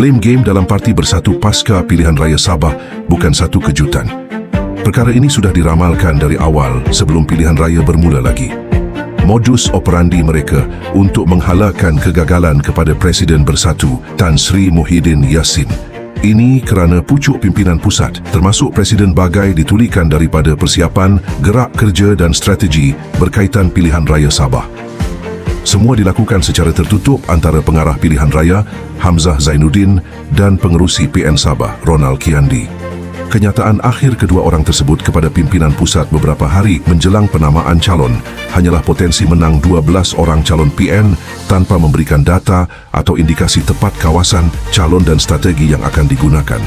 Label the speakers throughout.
Speaker 1: Blame game dalam parti bersatu pasca pilihan raya Sabah bukan satu kejutan. Perkara ini sudah diramalkan dari awal sebelum pilihan raya bermula lagi. Modus operandi mereka untuk menghalalkan kegagalan kepada Presiden Bersatu Tan Sri Muhyiddin Yassin. Ini kerana pucuk pimpinan pusat termasuk Presiden Bagai ditulikan daripada persiapan, gerak kerja dan strategi berkaitan pilihan raya Sabah. Semua dilakukan secara tertutup antara pengarah pilihan raya Hamzah Zainuddin dan pengerusi PN Sabah Ronald Kiandi. Kenyataan akhir kedua orang tersebut kepada pimpinan pusat beberapa hari menjelang penamaan calon hanyalah potensi menang 12 orang calon PN tanpa memberikan data atau indikasi tepat kawasan, calon dan strategi yang akan digunakan.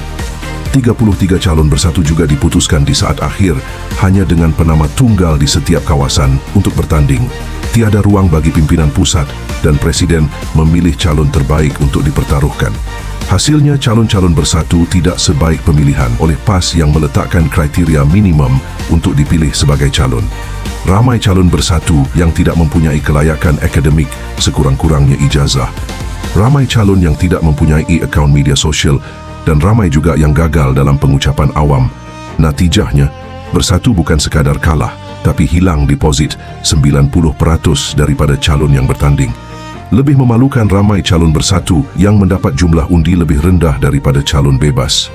Speaker 1: 33 calon bersatu juga diputuskan di saat akhir hanya dengan penama tunggal di setiap kawasan untuk bertanding. Tiada ruang bagi pimpinan pusat dan presiden memilih calon terbaik untuk dipertaruhkan. Hasilnya calon-calon bersatu tidak sebaik pemilihan oleh PAS yang meletakkan kriteria minimum untuk dipilih sebagai calon. Ramai calon bersatu yang tidak mempunyai kelayakan akademik sekurang-kurangnya ijazah. Ramai calon yang tidak mempunyai akaun media sosial dan ramai juga yang gagal dalam pengucapan awam. Natijahnya, bersatu bukan sekadar kalah tapi hilang deposit 90% daripada calon yang bertanding. Lebih memalukan ramai calon bersatu yang mendapat jumlah undi lebih rendah daripada calon bebas.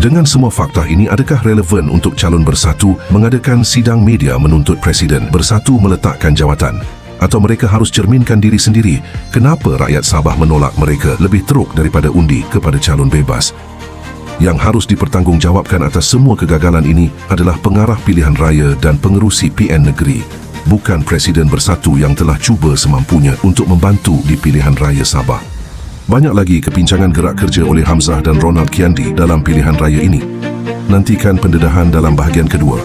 Speaker 1: Dengan semua fakta ini, adakah relevan untuk calon bersatu mengadakan sidang media menuntut Presiden bersatu meletakkan jawatan? Atau mereka harus cerminkan diri sendiri kenapa rakyat Sabah menolak mereka lebih teruk daripada undi kepada calon bebas? Yang harus dipertanggungjawabkan atas semua kegagalan ini adalah pengarah pilihan raya dan pengerusi PN negeri bukan Presiden Bersatu yang telah cuba semampunya untuk membantu di pilihan raya Sabah. Banyak lagi kepincangan gerak kerja oleh Hamzah dan Ronald Kiandi dalam pilihan raya ini. Nantikan pendedahan dalam bahagian kedua.